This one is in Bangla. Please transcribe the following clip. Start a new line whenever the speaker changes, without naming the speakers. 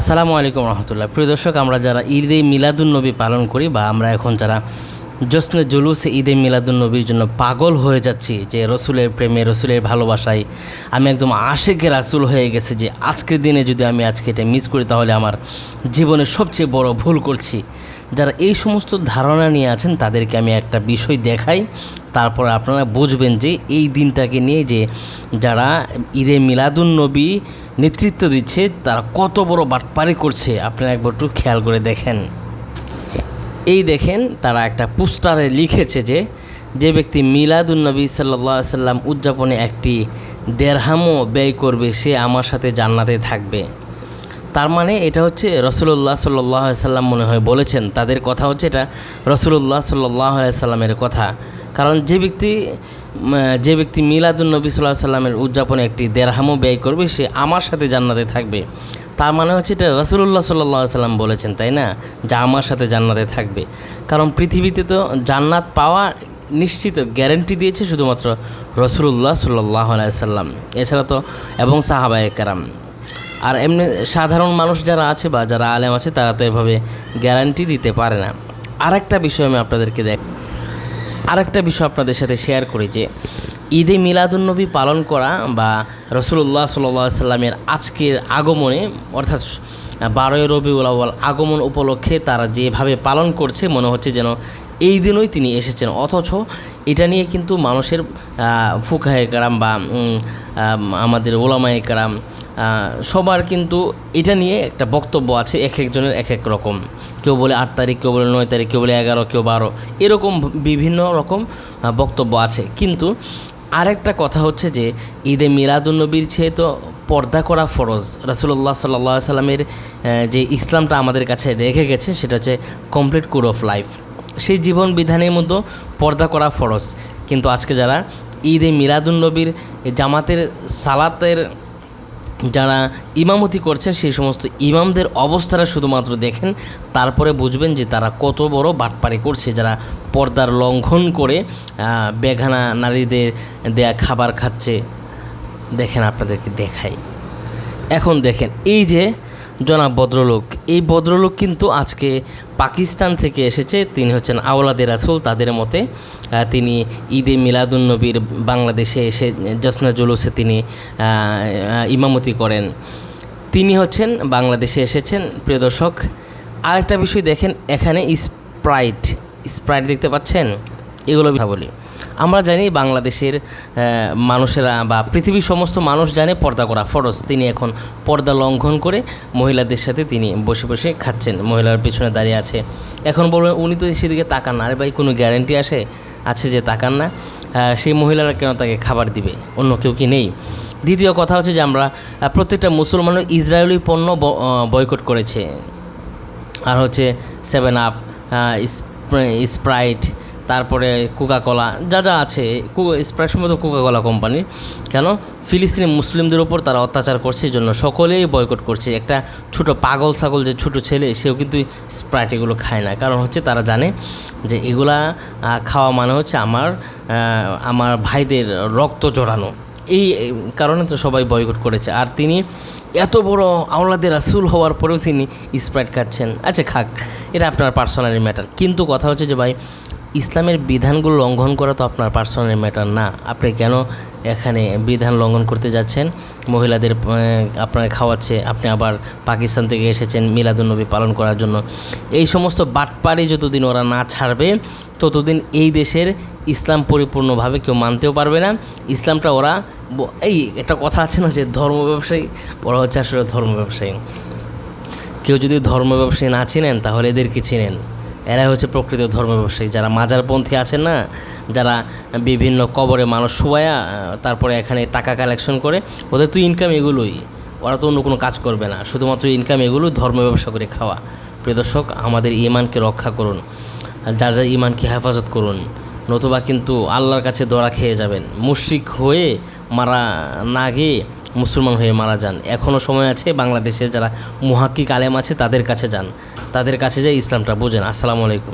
আসসালামু আলাইকুম রহমতুল্লাহ। প্রিয় দর্শক, আমরা যারা ঈদে মিলাদুন্নবী পালন করি বা আমরা এখন যারা জোসনে জুলুসে ঈদে মিলাদুন্নবীর জন্য পাগল হয়ে যাচ্ছি, যে রসুলের প্রেমে, রসুলের ভালোবাসায় আমি একদম আশেকে রাসুল হয়ে গেছে যে আজকের দিনে যদি আমি আজকে এটা মিস করি, তাহলে আমার জীবনে সবচেয়ে বড় ভুল করছি। যারা এই সমস্ত ধারণা নিয়ে আছেন, তাদেরকে আমি একটা বিষয় দেখাই। তারপর আপনারা বুঝবেন যে এই দিনটাকে নিয়ে যে যারা ঈদে মিলাদুন্নবী নেতৃত্ব দিচ্ছে, তারা কত বড় বাটপারি করছে, আপনারা একবার একটু খেয়াল করে দেখেন। এই দেখেন, তারা একটা পোস্টারে লিখেছে যে যে ব্যক্তি মিলাদুন্নবী সাল্লাহ সাল্লাম উদযাপনে একটি দেড়হামও ব্যয় করবে, সে আমার সাথে জান্নাতে থাকবে। তার মানে এটা হচ্ছে রসুল্লাহ সাল্লাহ সাল্লাম মনে হয় বলেছেন, তাদের কথা হচ্ছে এটা রসুল্লাহ সাল্লাহ সাল্লামের কথা। কারণ যে ব্যক্তি যে ব্যক্তি মিলাদুন্নবী সাল্লাহ সাল্লামের উদযাপনে একটি দেড়হামও ব্যয় করবে, সে আমার সাথে জান্নাতে থাকবে। তার মানে হচ্ছে এটা রসুল্লাহ সাল্লাহ সাল্লাম বলেছেন, তাই না? যা আমার সাথে জান্নাতে থাকবে। কারণ পৃথিবীতে তো জান্নাত পাওয়া নিশ্চিত গ্যারেন্টি দিয়েছে শুধুমাত্র রসুল্লাহ সাল্লাহ সাল্লাম। এছাড়া তো এবং সাহাবায় কারাম। আর এমনি সাধারণ মানুষ যারা আছে বা যারা আলেম আছে, তারা তো এভাবে গ্যারান্টি দিতে পারে না। আরেকটা বিষয় আমি আপনাদেরকে দেখ আরেকটা বিষয় আপনাদের সাথে শেয়ার করি যে, ঈদে মিলাদুন্নবী পালন করা বা রসুল্লাহ সাল্লা সাল্লামের আজকের আগমনে, অর্থাৎ বারোই রবিউল আউ্বাল আগমন উপলক্ষে তারা যেভাবে পালন করছে, মনে হচ্ছে যেন এই দিনই তিনি এসেছেন। অথচ এটা নিয়ে কিন্তু মানুষের ফুকাহে কারাম বা আমাদের ওলামায়ে কারাম সবার কিন্তু এটা নিয়ে একটা বক্তব্য আছে এক একজনের এক এক রকম। কেউ বলে আট তারিখ, কেউ বলে নয় তারিখ, কেউ বলে এগারো, কেউ বারো, এরকম বিভিন্ন রকম বক্তব্য আছে। কিন্তু আরেকটা কথা হচ্ছে যে, ঈদে মিলাদুন্নবীর চেয়ে তো পর্দা করা ফরজ। রাসুল্লাহ সাল্লা সাল্লামের যে ইসলামটা আমাদের কাছে রেখে গেছে, সেটা হচ্ছে কমপ্লিট কোড অফ লাইফ সেই জীবন বিধানের মধ্যে পর্দা করা ফরজ। কিন্তু আজকে যারা ঈদে মিলাদুন্নবীর জামাতের সালাতের যারা ইমামতি করছেন, সেই সমস্ত ইমামদের অবস্থাটা শুধুমাত্র দেখেন, তারপরে বুঝবেন যে তারা কত বড় বাটপারি করছে, যারা পর্দার লঙ্ঘন করে বেঘানা নারীদের দেয়া খাবার খাচ্ছে। দেখেন আপনাদেরকে দেখাই। এখন দেখেন, এই যে জনাব ভদ্রলোক, এই ভদ্রলোক কিন্তু আজকে পাকিস্তান থেকে এসেছে। তিনি হচ্ছেন আওলাদের রাসুল, তাদের মতে তিনি ঈদে মিলাদুন্নবীর বাংলাদেশে এসে জসনা জুলুসে তিনি ইমামতি করেন। তিনি হচ্ছেন বাংলাদেশে এসেছেন। প্রিয় দর্শক, আরেকটা বিষয় দেখেন, এখানে স্প্রাইট স্প্রাইট দেখতে পাচ্ছেন? এগুলো বলি। আমরা জানি বাংলাদেশের মানুষেরা বা পৃথিবীর সমস্ত মানুষ জানে পর্দা করা, ফরজ। তিনি এখন পর্দা লঙ্ঘন করে মহিলাদের সাথে তিনি বসে বসে খাচ্ছেন। মহিলার পিছনে দাঁড়িয়ে আছে। এখন বলবেন উনি তো সেদিকে তাকান না। আরে ভাই, কোনো গ্যারেন্টি আসে? আছে যে, তাকান না। সেই মহিলারা কেন তাকে খাবার দিবে? অন্য কেউ কি নেই? দ্বিতীয় কথা হচ্ছে যে, আমরা প্রত্যেকটা মুসলমানের ইসরায়েলি পণ্য বয়কট করেছে। আর হচ্ছে সেভেন আপ স্প্রাইট তারপরে কোকা কলা যা যা আছে স্প্রাইট সম্ভবত কোকা কলা কোম্পানি কেন? ফিলিস্তিনি মুসলিমদের উপর তারা অত্যাচার করছে, এই জন্য সকলেই বয়কট করছে। একটা ছোট পাগল ছাগল যে ছোট ছেলে, সেও কিন্তু স্প্রাইট এগুলো খায় না। কারণ হচ্ছে তারা জানে যে এগুলা খাওয়া মানে হচ্ছে আমার আমার ভাইদের রক্ত জড়ানো। এই কারণে তো সবাই বয়কট করেছে। আর তিনি এত বড় আওলাদের রাসুল হওয়ার পরেও তিনি স্প্রাইট খাচ্ছেন। আচ্ছা খাক, এটা আপনার পার্সোনালি ম্যাটার কিন্তু কথা হচ্ছে যে ভাই ইসলামের বিধানগুলো লঙ্ঘন করা তো আপনার পার্সোনালি ম্যাটার না। আপনি কেন এখানে বিধান লঙ্ঘন করতে যাচ্ছেন? মহিলাদের আপনার খাওয়াচ্ছে, আপনি আবার পাকিস্তান থেকে এসেছেন মিলাদুন্নবী পালন করার জন্য। এই সমস্ত বাটপাড়ি যতদিন ওরা না ছাড়বে, ততদিন এই দেশের ইসলাম পরিপূর্ণভাবে কেউ মানতেও পারবে না। ইসলামটা ওরা এই একটা কথা আছে না যে ধর্ম ব্যবসায়ী, ওরা হচ্ছে আসলে ধর্ম ব্যবসায়ী। কেউ যদি ধর্ম ব্যবসায়ী না চিনেন, তাহলে এদেরকে চিনেন? এরাই হচ্ছে প্রকৃত ধর্ম ব্যবসায়ী যারা মাজারপন্থী আছেন না, যারা বিভিন্ন কবরে মানুষ শোয়া তারপরে এখানে টাকা কালেকশন করে, ওদের তো ইনকাম এগুলোই। ওরা তো অন্য কোনো কাজ করবে না। শুধুমাত্র ইনকাম এগুলো ধর্ম ব্যবসা করে খাওয়া। প্রিয় দর্শক, আমাদের ইমানকে রক্ষা করুন। যার যার ইমানকে হেফাজত করুন। নতুবা কিন্তু আল্লাহর কাছে দড়া খেয়ে যাবেন। মুশরিক হয়ে মারা না গিয়ে মুসলমান হয়ে মারা যান। এখনও সময় আছে বাংলাদেশে যারা মুহাক্কিক আলেম আছে তাদের কাছে যান। তাদের কাছে যে ইসলামটা বোঝেন। আসসালামু আলাইকুম।